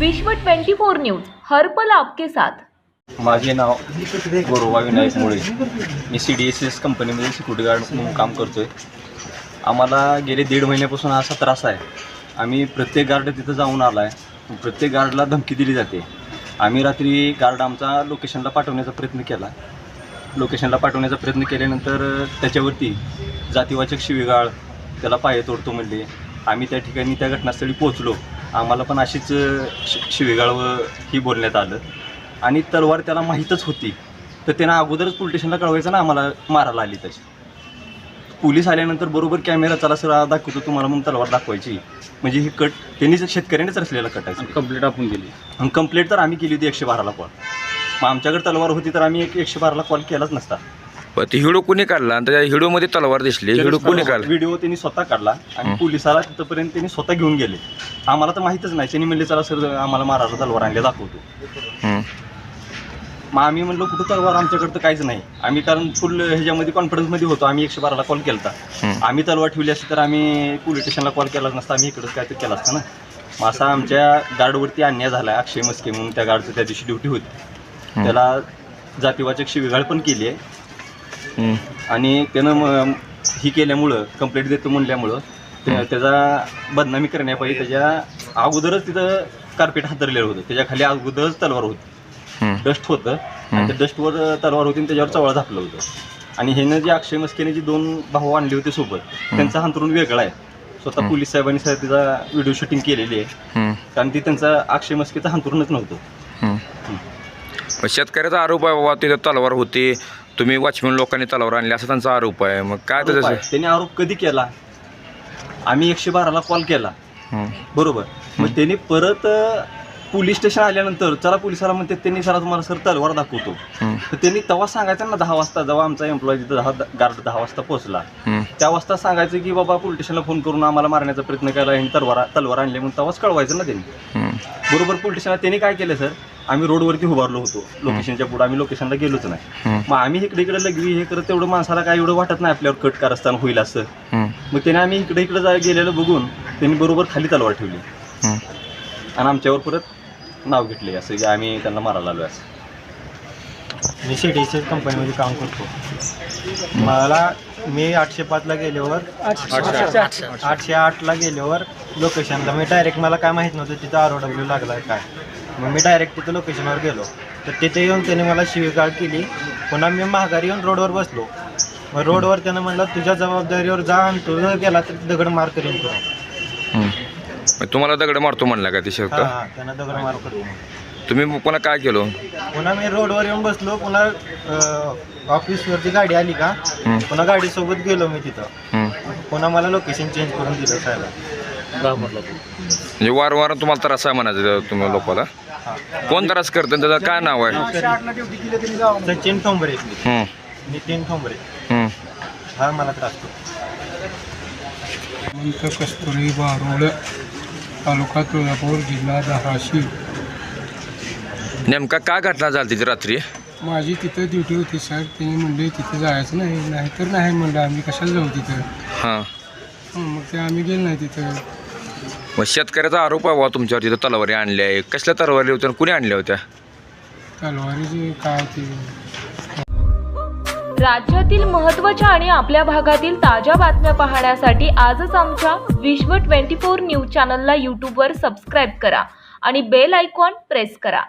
विश्व 24 न्यूज हरपल आपके साथ. माझे नाव गोरोबा विनायक मुळे. मी सी डी एस एस कंपनीमध्ये सिक्युरिटी गार्ड म्हणून काम करतो आहे आम्हाला गेले दीड महिन्यापासून असा त्रास आहे. आम्ही प्रत्येक गार्ड तिथं जाऊन आला आहे प्रत्येक गार्डला धमकी दिली जाते. आम्ही रात्री गार्ड आमचा लोकेशनला पाठवण्याचा प्रयत्न केला. लोकेशनला पाठवण्याचा प्रयत्न केल्यानंतर त्याच्यावरती जातीवाचक शिवीगाळ त्याला पाय तोडतो म्हणले. आम्ही त्या ठिकाणी त्या घटनास्थळी पोहोचलो. आम्हाला पण अशीच शि शिवीगाळ व ही बोलण्यात आलं. आणि तलवार त्याला माहीतच होती. तर त्यानं अगोदरच पोलीस स्टेशनला कळवायचं ना आम्हाला मारायला आली त्याची पोलीस आल्यानंतर बरोबर कॅमेरा चला सर दाखवतो तुम्हाला मग तलवार दाखवायची. म्हणजे ही कट त्यांनीच शेतकऱ्यानेच रचलेला कट आहे कंप्लीट आपण केली. आणि कंप्लेंट तर आम्ही केली होती एकशे बाराला कॉल. मग आमच्याकडे तलवार होती तर आम्ही एक एकशे बाराला कॉल केलाच नसता. पण ते हिडो कोणी काढला? आणि त्या हिडोमध्ये तलवार दिसली. हिडो कोणी काढला? व्हिडिओ त्यांनी स्वतः काढला आणि पोलिसाला तिथपर्यंत त्यांनी स्वतः घेऊन गेले. आम्हाला तर माहीतच नाही. त्यांनी म्हणले चला सर आम्हाला मारायला तलवार आणले दाखवतो. मग आम्ही म्हणलो कुठं तलवार? आमच्याकडे तर काहीच नाही. आम्ही कारण फुल ह्याच्यामध्ये कॉन्फिडन्समध्ये होतो. आम्ही एकशे बाराला कॉल केला. आम्ही तलवार ठेवली असती तर आम्ही पोलीस स्टेशनला कॉल केलाच नसता. आम्ही इकडंच काय तर केला असता ना. मग असा आमच्या गार्डवरती अन्याय झाला अक्षय मस्के म्हणून त्या गार्डचं त्या दिवशी ड्युटी होती. त्याला जातीवाचक शिवीगाळ पण केली आहे. आणि त्यानं म- ही केल्यामुळं कंप्लेंट देतो म्हणल्यामुळं त्या- त्याचा बदनामी करण्यापायी त्याच्या अगोदरच तिथं कार्पेट हातरलेलं होतं. त्याच्याखाली अगोदरच तलवार होती. डस्ट होतं. आणि त्या डस्टवर तलवार होती आणि त्याच्यावर चवळा झापलं होतं. आणि ह्यानं जे अक्षय मस्केने जे दोन भाऊ आणले होते सोबत त्यांचा हंतरून वेगळा आहे. स्वतः पोलीस साहेबांनी साहेब त्याचा व्हिडिओ शूटिंग केलेली आहे. कारण ती त्यांचा अक्षय मस्केचं हंतरूनच नव्हतं. शेतकऱ्याचा आरोप आहे बाबा तिथं तलवार होती. तुम्ही वॉचमॅन लोकांनी तलवार आणली असा त्यांचा आरोप आहे. मग काय आरोप आहे. त्यांनी आरोप कधी केला? आम्ही एकशे बाराला कॉल. केला. बरोबर. मग त्यांनी परत अ, पोलीस स्टेशन आल्यानंतर चला पोलिसाला म्हणते त्यांनी चला तुम्हाला सर तलवार दाखवतो. तर त्यांनी तेव्हा सांगायचं ना दहा वाजता जेव्हा आमचा एम्प्लॉई तिथं दहा गार्ड दहा वाजता पोहोचला. त्या वाजता सांगायचं की बाबा पोलीस स्टेशनला फोन करून आम्हाला मारण्याचा प्रयत्न केला तलवार तलवार आणले. म्हणून तेव्हाच कळवायचं ना त्यांनी. बरोबर पोलीस स्टेशनला त्यांनी काय केलं सर आम्ही रोडवरती उभारलो होतो. लोकेशनच्या पुढे आम्ही लोकेशनला गेलोच नाही. हं. मग आम्ही इकडे इकडे लगवी हे करत तेवढं माणसाला काय एवढं वाटत नाही आपल्यावर कट कारस्थान होईल असं. हं. मग त्याने आम्ही इकडे इकडे जा गेलेलं बघून त्यांनी बरोबर खाली तलवार ठेवली. हं. आणि आमच्यावर परत नाव घेतले असं की आम्ही त्यांना मारायला आलो असं. मी सी डी सी कंपनीमध्ये काम करतो. मला मी आठशे पाचला गेल्यावर आठशे आठला गेल्यावर लोकेशनला मी डायरेक्ट मला काय माहीत नव्हतं तिथं आर ओ डब्ल्यू लागला आहे काय. मग मी डायरेक्ट तिथं लोकेशनवर गेलो. तर तिथे येऊन त्याने मला शिवीगाळ केली. पुन्हा मी महागारी येऊन रोडवर बसलो. मग रोडवर त्यानं म्हणलं तुझ्या जबाबदारीवर जा आणि तुझं गेला तर दगड मार करीन हं. मग तुम्हाला दगड मारतो म्हणला का ते हां शेवट हां त्यानं दगड मार करीन. तुम्ही पुन्हा काय केलं? पुन्हा मी रोडवर येऊन बसलो. पुन्हा अं, ऑफिसवरती गाडी आली का? हं. पुन्हा गाडीसोबत गेलो मी तिथं. हं. पुन्हा मला लोकेशन चेंज करून दिलं साहेब म्हणजे वारंवार तुम्हाला त्रास आहे म्हणायचं तुम्ही लोकांना कोण त्रास करतं त्याचं काय नाव आहे? सचिन ठोंबरे. हं. नितीन ठोंबरे. हं. हा मला त्रास करतो मंत कस्तुरी बारोळ तालुका तुळजापूर जिल्हा धाराशिव. नेमका काय घटना झाली तिथे रात्री? माझी तिथं ड्युटी होती सर. त्यांनी म्हणले तिथं जायचं नाही नाहीतर नाही म्हणलं आम्ही कशाला जाऊ तिथं? हां. हं, मग ते आम्ही गेलो नाही तिथं. मग शेतकऱ्याचा आरोप आहे बाबा तुमच्यावर तिथं तलवारी आणल्या आहे कसल्या तलवारी होत्या आणि कुणी आणल्या होत्या? तलवारीचे काय ते? राज्यातील महत्त्वाच्या आणि आपल्या भागातील ताज्या बातम्या पाहण्यासाठी आजच आमच्या विश्व 24 न्यूज चॅनलला यूट्यूबवर सबस्क्राईब करा आणि बेल आयकॉन प्रेस करा.